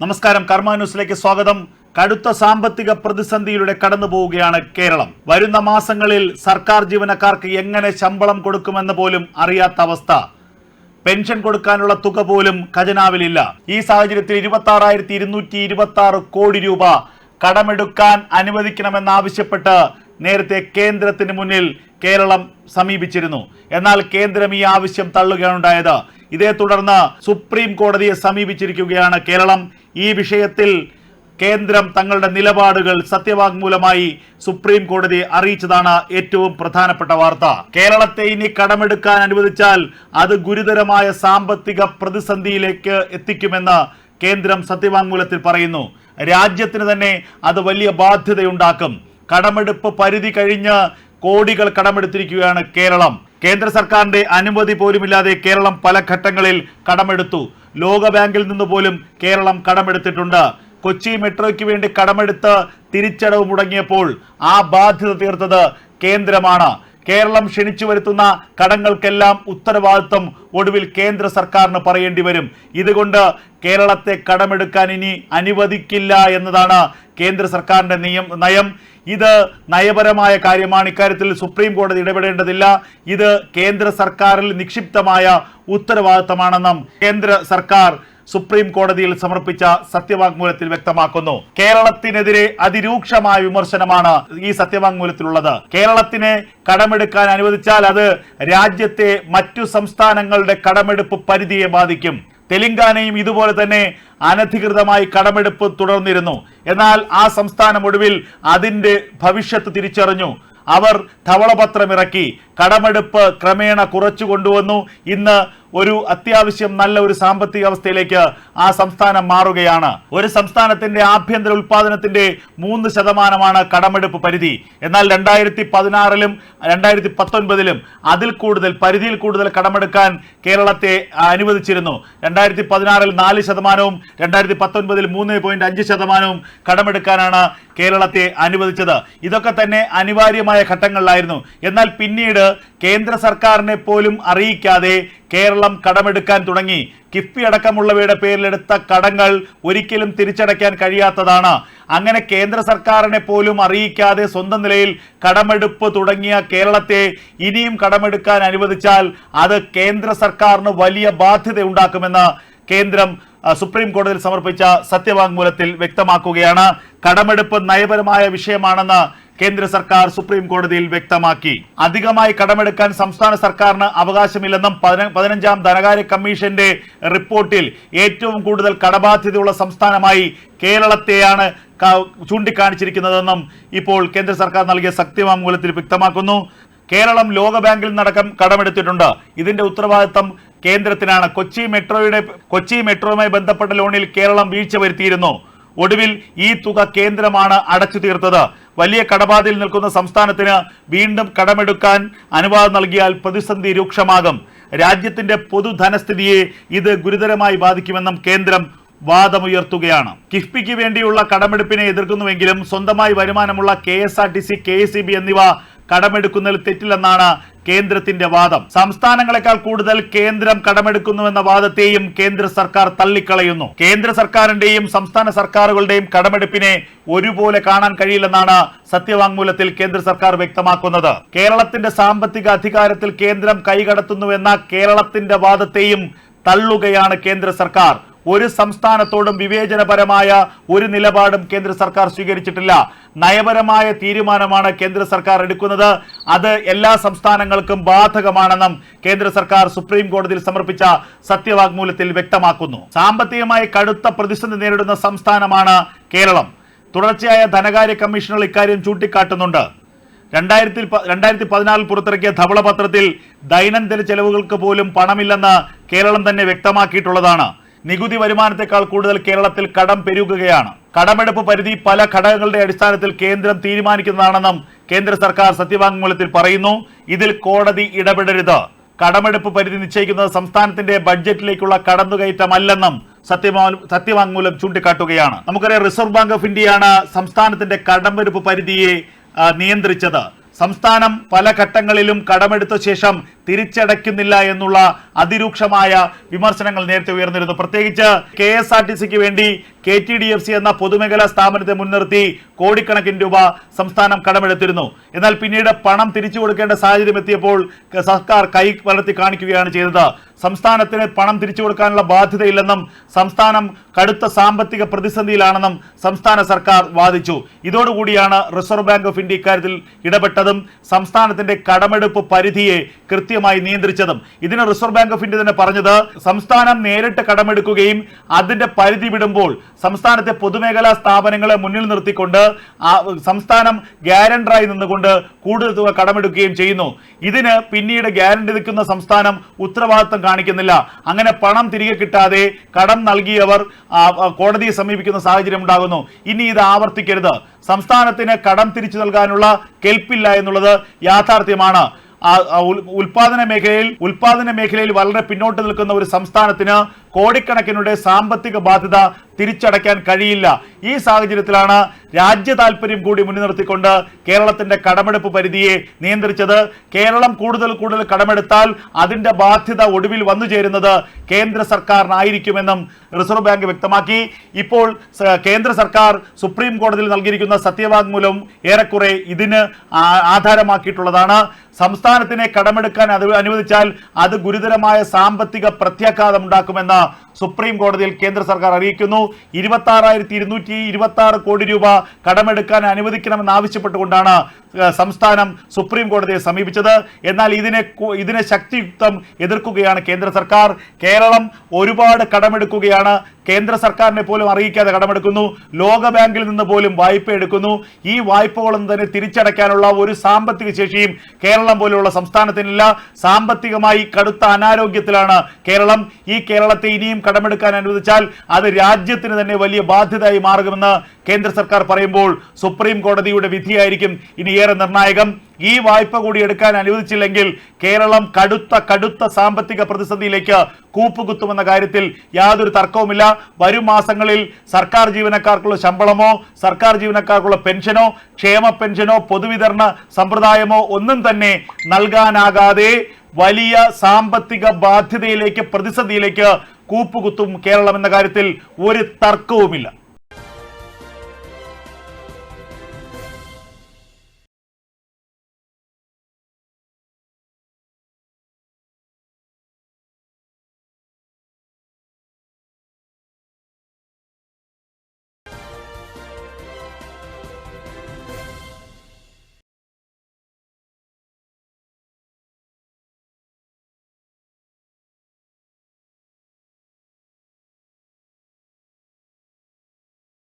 നമസ്കാരം. കർമ്മ ന്യൂസിലേക്ക് സ്വാഗതം. കടുത്ത സാമ്പത്തിക പ്രതിസന്ധിയിലൂടെ കടന്നു പോവുകയാണ് കേരളം. വരുന്ന മാസങ്ങളിൽ സർക്കാർ ജീവനക്കാർക്ക് എങ്ങനെ ശമ്പളം കൊടുക്കുമെന്ന് പോലും അറിയാത്ത അവസ്ഥ. പെൻഷൻ കൊടുക്കാനുള്ള തുക പോലും ഖജനാവിലില്ല. ഈ സാഹചര്യത്തിൽ ഇരുപത്തി ആറായിരത്തി ഇരുന്നൂറ്റി ഇരുപത്തി ആറ് കോടി രൂപ കടമെടുക്കാൻ അനുവദിക്കണമെന്നാവശ്യപ്പെട്ട് നേരത്തെ കേന്ദ്രത്തിന് മുന്നിൽ കേരളം സമീപിച്ചിരുന്നു. എന്നാൽ കേന്ദ്രം ഈ ആവശ്യം തള്ളുകയാണുണ്ടായത്. ഇതേ തുടർന്ന് സുപ്രീം കോടതിയെ സമീപിച്ചിരിക്കുകയാണ് കേരളം. ഈ വിഷയത്തിൽ കേന്ദ്രം തങ്ങളുടെ നിലപാടുകൾ സത്യവാങ്മൂലമായി സുപ്രീം കോടതി അറിയിച്ചതാണ് ഏറ്റവും പ്രധാനപ്പെട്ട വാർത്ത. കേരളത്തെ ഇനി കടമെടുക്കാൻ അനുവദിച്ചാൽ അത് ഗുരുതരമായ സാമ്പത്തിക പ്രതിസന്ധിയിലേക്ക് എത്തിക്കുമെന്ന് കേന്ദ്രം സത്യവാങ്മൂലത്തിൽ പറയുന്നു. രാജ്യത്തിന് തന്നെ അത് വലിയ ബാധ്യതയുണ്ടാക്കും. കടമെടുപ്പ് പരിധി കഴിഞ്ഞ് കോടികൾ കടമെടുത്തിരിക്കുകയാണ് കേരളം. കേന്ദ്ര സർക്കാരിന്റെ അനുമതി പോലുമില്ലാതെ കേരളം പല ഘട്ടങ്ങളിൽ കടമെടുത്തു. ലോകബാങ്കിൽ നിന്ന് പോലും കേരളം കടമെടുത്തിട്ടുണ്ട്. കൊച്ചി മെട്രോയ്ക്ക് വേണ്ടി കടമെടുത്ത് തിരിച്ചടവ് മുടങ്ങിയപ്പോൾ ആ ബാധ്യത തീർത്തത് കേന്ദ്രമാണ്. കേരളം ക്ഷണിച്ചു വരുത്തുന്ന കടങ്ങൾക്കെല്ലാം ഉത്തരവാദിത്വം ഒടുവിൽ കേന്ദ്ര സർക്കാരിന് പറയേണ്ടി വരും. ഇതുകൊണ്ട് കേരളത്തെ കടമെടുക്കാൻ ഇനി അനുവദിക്കില്ല എന്നതാണ് കേന്ദ്ര സർക്കാരിന്റെ നിയം നയം. ഇത് നയപരമായ കാര്യമാണ്. ഇക്കാര്യത്തിൽ സുപ്രീം കോടതി ഇടപെടേണ്ടതില്ല. ഇത് കേന്ദ്ര സർക്കാരിൽ നിക്ഷിപ്തമായ ഉത്തരവാദിത്തമാണെന്നും കേന്ദ്ര സർക്കാർ സുപ്രീം കോടതിയിൽ സമർപ്പിച്ച സത്യവാങ്മൂലത്തിൽ വ്യക്തമാക്കുന്നു. കേരളത്തിനെതിരെ അതിരൂക്ഷമായ വിമർശനമാണ് ഈ സത്യവാങ്മൂലത്തിലുള്ളത്. കേരളത്തിനെ കടമെടുക്കാൻ അനുവദിച്ചാൽ അത് രാജ്യത്തെ മറ്റു സംസ്ഥാനങ്ങളുടെ കടമെടുപ്പ് പരിധിയെ ബാധിക്കും. തെലങ്കാനയും ഇതുപോലെ തന്നെ അനധികൃതമായി കടമെടുപ്പ് തുടർന്നിരുന്നു. എന്നാൽ ആ സംസ്ഥാനം ഒടുവിൽ അതിന്റെ ഭവിഷ്യത്ത് തിരിച്ചറിഞ്ഞു. അവർ ധവളപത്രം ഇറക്കി കടമെടുപ്പ് ക്രമേണ കുറച്ചു കൊണ്ടുവന്നു. ഇന്ന് ഒരു അത്യാവശ്യം നല്ല ഒരു സാമ്പത്തിക അവസ്ഥയിലേക്ക് ആ സംസ്ഥാനം മാറുകയാണ്. ഒരു സംസ്ഥാനത്തിന്റെ ആഭ്യന്തര ഉൽപാദനത്തിന്റെ മൂന്ന് ശതമാനമാണ് കടമെടുപ്പ് പരിധി. എന്നാൽ രണ്ടായിരത്തി പതിനാറിലും രണ്ടായിരത്തി പത്തൊൻപതിലും അതിൽ കൂടുതൽ പരിധിയിൽ കൂടുതൽ കടമെടുക്കാൻ കേരളത്തെ അനുവദിച്ചിരുന്നു. രണ്ടായിരത്തി പതിനാറിൽ നാല് ശതമാനവും രണ്ടായിരത്തി പത്തൊൻപതിൽ മൂന്ന് പോയിന്റ് അഞ്ച് ശതമാനവും കടമെടുക്കാനാണ് കേരളത്തെ അനുവദിച്ചത്. ഇതൊക്കെ തന്നെ അനിവാര്യമായ ഘട്ടങ്ങളിലായിരുന്നു. എന്നാൽ പിന്നീട് കേന്ദ്ര സർക്കാരിനെ പോലും അറിയിക്കാതെ കേരളം കടമെടുക്കാൻ തുടങ്ങി. കിഫ്ബി അടക്കമുള്ളവയുടെ പേരിലെടുത്ത കടങ്ങൾ ഒരിക്കലും തിരിച്ചടയ്ക്കാൻ കഴിയാത്തതാണ്. അങ്ങനെ കേന്ദ്ര സർക്കാരിനെ പോലും അറിയിക്കാതെ സ്വന്തം നിലയിൽ കടമെടുപ്പ് തുടങ്ങിയ കേരളത്തെ ഇനിയും കടമെടുക്കാൻ അനുവദിച്ചാൽ അത് കേന്ദ്ര സർക്കാരിന് വലിയ ബാധ്യത ഉണ്ടാക്കുമെന്ന് കേന്ദ്രം സുപ്രീം കോടതിയിൽ സമർപ്പിച്ച സത്യവാങ്മൂലത്തിൽ വ്യക്തമാക്കുകയാണ്. കടമെടുപ്പ് നയപരമായ വിഷയമാണെന്ന് കേന്ദ്ര സർക്കാർ സുപ്രീം കോടതിയിൽ വ്യക്തമാക്കി. അധികമായി കടമെടുക്കാൻ സംസ്ഥാന സർക്കാരിന് അവകാശമില്ലെന്നും പതിന- പതിനഞ്ചാം ധനകാര്യ കമ്മീഷന്റെ റിപ്പോർട്ടിൽ ഏറ്റവും കൂടുതൽ കടബാധ്യതയുള്ള സംസ്ഥാനമായി കേരളത്തെയാണ് ചൂണ്ടിക്കാണിച്ചിരിക്കുന്നതെന്നും ഇപ്പോൾ കേന്ദ്ര സർക്കാർ നൽകിയ സത്യവാങ്മൂലത്തിൽ വ്യക്തമാക്കുന്നു. കേരളം ലോകബാങ്കിൽ നടക്കം കടമെടുത്തിട്ടുണ്ട്. ഇതിന്റെ ഉത്തരവാദിത്തം കേന്ദ്രത്തിനാണ്. കൊച്ചി മെട്രോയുടെ കൊച്ചി മെട്രോയുമായി ബന്ധപ്പെട്ട ലോണിൽ കേരളം വീഴ്ച വരുത്തിയിരുന്നു. ഒടുവിൽ ഈ തുക കേന്ദ്രമാണ് അടച്ചു തീർത്തത്. വലിയ കടബാധയിൽ നിൽക്കുന്ന സംസ്ഥാനത്തിന് വീണ്ടും കടമെടുക്കാൻ അനുവാദം നൽകിയാൽ പ്രതിസന്ധി രൂക്ഷമാകും. രാജ്യത്തിന്റെ പൊതുധനസ്ഥിതിയെ ഇത് ഗുരുതരമായി ബാധിക്കുമെന്നും കേന്ദ്രം വാദമുയർത്തുകയാണ്. കിഫ്ബിക്ക് വേണ്ടിയുള്ള കടമെടുപ്പിനെ എതിർക്കുന്നുവെങ്കിലും സ്വന്തമായി വരുമാനമുള്ള K S R T C K S B എന്നിവ കടമെടുക്കുന്നതിൽ തെറ്റില്ലെന്നാണ് കേന്ദ്രത്തിന്റെ വാദം. സംസ്ഥാനങ്ങളെക്കാൾ കൂടുതൽ കേന്ദ്രം കടമെടുക്കുന്നുവെന്ന വാദത്തെയും കേന്ദ്ര സർക്കാർ തള്ളിക്കളയുന്നു. കേന്ദ്ര സർക്കാരിന്റെയും സംസ്ഥാന സർക്കാരുകളുടെയും കടമെടുപ്പിനെ ഒരുപോലെ കാണാൻ കഴിയില്ലെന്നാണ് സത്യവാങ്മൂലത്തിൽ കേന്ദ്ര സർക്കാർ വ്യക്തമാക്കുന്നത്. കേരളത്തിന്റെ സാമ്പത്തിക അധികാരത്തിൽ കേന്ദ്രം കൈകടത്തുന്നുവെന്ന കേരളത്തിന്റെ വാദത്തെയും തള്ളുകയാണ് കേന്ദ്ര സർക്കാർ. ഒരു സംസ്ഥാനത്തോടും വിവേചനപരമായ ഒരു നിലപാടും കേന്ദ്ര സർക്കാർ സ്വീകരിച്ചിട്ടില്ല. നയപരമായ തീരുമാനമാണ് കേന്ദ്ര സർക്കാർ എടുക്കുന്നത്. അത് എല്ലാ സംസ്ഥാനങ്ങൾക്കും ബാധകമാണെന്നും കേന്ദ്ര സർക്കാർ സുപ്രീം കോടതിയിൽ സമർപ്പിച്ച സത്യവാങ്മൂലത്തിൽ വ്യക്തമാക്കുന്നു. സാമ്പത്തികമായി കടുത്ത പ്രതിസന്ധി നേരിടുന്ന സംസ്ഥാനമാണ് കേരളം. തുടർച്ചയായ ധനകാര്യ കമ്മീഷനുകൾ ഇക്കാര്യം ചൂണ്ടിക്കാട്ടുന്നുണ്ട്. രണ്ടായിരത്തി രണ്ടായിരത്തി പതിനാലിൽ പുറത്തിറക്കിയ ധവളപത്രത്തിൽ ദൈനംദിന ചെലവുകൾക്ക് പോലും പണമില്ലെന്ന് കേരളം തന്നെ വ്യക്തമാക്കിയിട്ടുള്ളതാണ്. നികുതി വരുമാനത്തെക്കാൾ കൂടുതൽ കേരളത്തിൽ കടം പെരുകുകയാണ്. കടമെടുപ്പ് പരിധി പല ഘടകങ്ങളുടെ അടിസ്ഥാനത്തിൽ കേന്ദ്രം തീരുമാനിക്കുന്നതാണെന്നും കേന്ദ്ര സർക്കാർ സത്യവാങ്മൂലത്തിൽ പറയുന്നു. ഇതിൽ കോടതി ഇടപെടരുത്. കടമെടുപ്പ് പരിധി നിശ്ചയിക്കുന്നത് സംസ്ഥാനത്തിന്റെ ബഡ്ജറ്റിലേക്കുള്ള കടന്നുകയറ്റമല്ലെന്നും സത്യവാങ്മൂലം ചൂണ്ടിക്കാട്ടുകയാണ്. നമുക്കറിയാം റിസർവ് ബാങ്ക് ഓഫ് ഇന്ത്യയാണ് സംസ്ഥാനത്തിന്റെ കടമെടുപ്പ് പരിധിയെ നിയന്ത്രിച്ചത്. സംസ്ഥാനം പല ഘട്ടങ്ങളിലും കടമെടുത്ത ശേഷം തിരിച്ചടയ്ക്കുന്നില്ല എന്നുള്ള അതിരൂക്ഷമായ വിമർശനങ്ങൾ നേരത്തെ ഉയർന്നിരുന്നു. പ്രത്യേകിച്ച് കെ എസ് ആർ ടി സിക്ക് വേണ്ടി K T D F C എന്ന പൊതുമേഖലാ സ്ഥാപനത്തെ മുൻനിർത്തി കോടിക്കണക്കിന് രൂപ സംസ്ഥാനം കടമെടുത്തിരുന്നു. എന്നാൽ പിന്നീട് പണം തിരിച്ചു കൊടുക്കേണ്ട സാഹചര്യം എത്തിയപ്പോൾ സർക്കാർ കൈ വളർത്തി കാണിക്കുകയാണ് ചെയ്തത്. സംസ്ഥാനത്തിന് പണം തിരിച്ചു കൊടുക്കാനുള്ള ബാധ്യതയില്ലെന്നും സംസ്ഥാനം കടുത്ത സാമ്പത്തിക പ്രതിസന്ധിയിലാണെന്നും സംസ്ഥാന സർക്കാർ വാദിച്ചു. ഇതോടുകൂടിയാണ് റിസർവ് ബാങ്ക് ഓഫ് ഇന്ത്യ ഇക്കാര്യത്തിൽ ഇടപെട്ടതും സംസ്ഥാനത്തിന്റെ കടമെടുപ്പ് പരിധിയെ കൃത്യമായി നിയന്ത്രിച്ചതും. ഇതിന് റിസർവ് ബാങ്ക് ഓഫ് ഇന്ത്യ തന്നെ പറഞ്ഞത് സംസ്ഥാനം നേരിട്ട് കടമെടുക്കുകയും അതിന്റെ പരിധി വിടുമ്പോൾ സംസ്ഥാനത്തെ പൊതുമേഖലാ സ്ഥാപനങ്ങളെ മുന്നിൽ നിർത്തിക്കൊണ്ട് സംസ്ഥാനം ഗ്യാരണ്ടറായി നിന്നുകൊണ്ട് കൂടുതൽ തുക കടമെടുക്കുകയും ചെയ്യുന്നു. ഇതിന് പിന്നീട് ഗ്യാരണ്ടി നിൽക്കുന്ന സംസ്ഥാനം ഉത്തരവാദിത്തം കാണിക്കുന്നില്ല. അങ്ങനെ പണം തിരികെ കിട്ടാതെ കടം നൽകിയവർ കോടതിയെ സമീപിക്കുന്ന സാഹചര്യം ഉണ്ടാകുന്നു. ഇനി ഇത് ആവർത്തിക്കരുത്. സംസ്ഥാനത്തിന് കടം തിരിച്ചു നൽകാനുള്ള കെൽപ്പില്ല എന്നുള്ളത് യാഥാർത്ഥ്യമാണ്. ഉൽപാദന മേഖലയിൽ ഉൽപാദന മേഖലയിൽ വളരെ പിന്നോട്ട് നിൽക്കുന്ന ഒരു സംസ്ഥാനത്തിന് കോടിക്കണക്കിനുടെ സാമ്പത്തിക ബാധ്യത തിരിച്ചടയ്ക്കാൻ കഴിയില്ല. ഈ സാഹചര്യത്തിലാണ് രാജ്യ താല്പര്യം കൂടി മുൻനിർത്തിക്കൊണ്ട് നിർത്തിക്കൊണ്ട് കേരളത്തിന്റെ കടമെടുപ്പ് പരിധിയെ നിയന്ത്രിച്ചത്. കേരളം കൂടുതൽ കൂടുതൽ കടമെടുത്താൽ അതിന്റെ ബാധ്യത ഒടുവിൽ വന്നു ചേരുന്നത് കേന്ദ്ര സർക്കാരിനായിരിക്കുമെന്നും റിസർവ് ബാങ്ക് വ്യക്തമാക്കി. ഇപ്പോൾ കേന്ദ്ര സർക്കാർ സുപ്രീം കോടതിയിൽ നൽകിയിരിക്കുന്ന സത്യവാങ്മൂലം ഏറെക്കുറെ ഇതിന് ആധാരമാക്കിയിട്ടുള്ളതാണ്. സംസ്ഥാനത്തിനെ കടമെടുക്കാൻ അനുവദിച്ചാൽ അത് ഗുരുതരമായ സാമ്പത്തിക പ്രത്യാഘാതം ഉണ്ടാക്കുമെന്ന് സുപ്രീം കോടതിയിൽ കേന്ദ്ര സർക്കാർ അറിയിക്കുന്നു. ഇരുപത്തി ആറായിരത്തി ഇരുന്നൂറ്റി ഇരുപത്തി ആറ് കോടി രൂപ കടമെടുക്കാൻ അനുവദിക്കണമെന്ന് ആവശ്യപ്പെട്ടുകൊണ്ടാണ് സംസ്ഥാനം സുപ്രീം കോടതിയെ സമീപിച്ചത്. എന്നാൽ ഇതിനെ ഇതിനെ ശക്തിയുക്തം എതിർക്കുകയാണ് കേന്ദ്ര സർക്കാർ. കേരളം ഒരുപാട് കടമെടുക്കുകയാണ്. കേന്ദ്ര സർക്കാരിനെ പോലും അറിയിക്കാതെ കടമെടുക്കുന്നു. ലോക ബാങ്കിൽ നിന്ന് പോലും വായ്പ എടുക്കുന്നു. ഈ വായ്പകളൊന്നും തന്നെ തിരിച്ചടയ്ക്കാനുള്ള ഒരു സാമ്പത്തിക ശേഷിയും കേരളം പോലെയുള്ള സംസ്ഥാനത്തിനില്ല. സാമ്പത്തികമായി കടുത്ത അനാരോഗ്യത്തിലാണ് കേരളം. ഈ കേരളത്തെ ഇനിയും കടമെടുക്കാൻ അനുവദിച്ചാൽ അത് രാജ്യത്തിന് തന്നെ വലിയ ബാധ്യതയായി മാറുമെന്ന് കേന്ദ്ര സർക്കാർ പറയുമ്പോൾ സുപ്രീം കോടതിയുടെ വിധിയായിരിക്കും ഇനി ഏറെ നിർണായകം. ഈ വായ്പ കൂടി എടുക്കാൻ അനുവദിച്ചില്ലെങ്കിൽ കേരളം കടുത്ത കടുത്ത സാമ്പത്തിക പ്രതിസന്ധിയിലേക്ക് കൂപ്പുകുത്തുമെന്ന കാര്യത്തിൽ യാതൊരു തർക്കവുമില്ല. വരും മാസങ്ങളിൽ സർക്കാർ ജീവനക്കാർക്കുള്ള ശമ്പളമോ സർക്കാർ ജീവനക്കാർക്കുള്ള പെൻഷനോ ക്ഷേമ പെൻഷനോ പൊതുവിതരണ സമ്പ്രദായമോ ഒന്നും തന്നെ നൽകാനാകാതെ വലിയ സാമ്പത്തിക ബാധ്യതയിലേക്ക് പ്രതിസന്ധിയിലേക്ക് കൂപ്പുകുത്തും കേരളം എന്ന കാര്യത്തിൽ ഒരു തർക്കവുമില്ല.